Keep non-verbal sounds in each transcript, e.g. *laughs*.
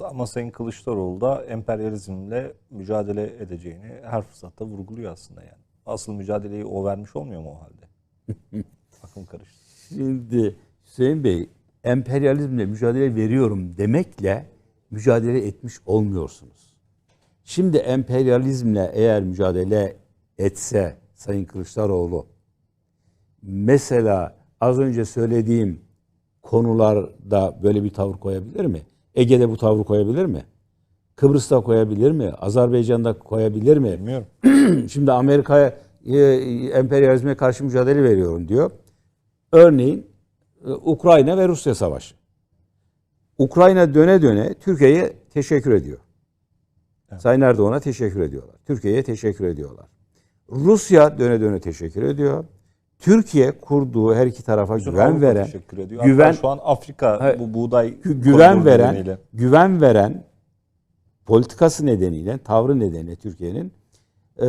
Ama Sayın Kılıçdaroğlu da emperyalizmle mücadele edeceğini her fırsatta vurguluyor aslında yani. Asıl mücadeleyi o vermiş olmuyor mu o halde? *laughs* Aklım karıştı. Şimdi Hüseyin Bey emperyalizmle mücadele veriyorum demekle mücadele etmiş olmuyorsunuz. Şimdi emperyalizmle eğer mücadele etse Sayın Kılıçdaroğlu mesela az önce söylediğim konularda böyle bir tavır koyabilir mi? Ege'de bu tavrı koyabilir mi? Kıbrıs'ta koyabilir mi? Azerbaycan'da koyabilir mi? Bilmiyorum. *clears throat* Şimdi Amerika'ya e, emperyalizme karşı mücadele veriyorum diyor. Örneğin e, Ukrayna ve Rusya savaşı. Ukrayna döne döne Türkiye'ye teşekkür ediyor. Sayın Erdoğan'a teşekkür ediyorlar. Türkiye'ye teşekkür ediyorlar. Rusya döne döne teşekkür ediyor. Türkiye kurduğu her iki tarafa Bütün güven Avrupa veren, teşekkür ediyor. güven Hatta şu an Afrika bu buğday gü- güven veren, nedeniyle. güven veren politikası nedeniyle, tavrı nedeniyle Türkiye'nin e,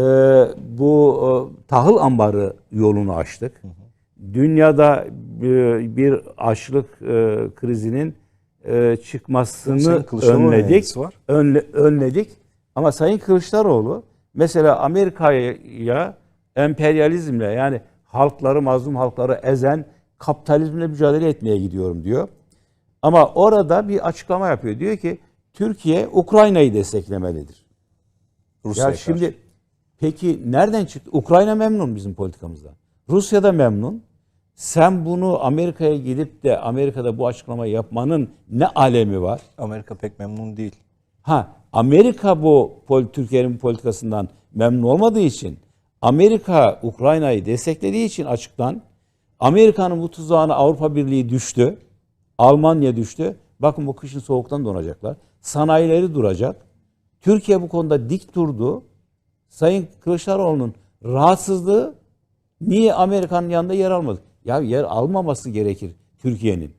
bu e, tahıl ambarı yolunu açtık. Dünyada bir, bir açlık e, krizinin e, çıkmasını önledik. var. Önle, önledik. Ama Sayın Kılıçdaroğlu mesela Amerika'ya emperyalizmle yani halkları, mazlum halkları ezen kapitalizmle mücadele etmeye gidiyorum diyor. Ama orada bir açıklama yapıyor. Diyor ki Türkiye Ukrayna'yı desteklemelidir. Rusya'ya ya şimdi karşı. peki nereden çıktı? Ukrayna memnun bizim politikamızdan. Rusya da memnun. Sen bunu Amerika'ya gidip de Amerika'da bu açıklamayı yapmanın ne alemi var? Amerika pek memnun değil. Ha Amerika bu Türkiye'nin politikasından memnun olmadığı için Amerika Ukrayna'yı desteklediği için açıktan Amerika'nın bu tuzağına Avrupa Birliği düştü. Almanya düştü. Bakın bu kışın soğuktan donacaklar. Sanayileri duracak. Türkiye bu konuda dik durdu. Sayın Kılıçdaroğlu'nun rahatsızlığı niye Amerika'nın yanında yer almadı? Ya yer almaması gerekir Türkiye'nin.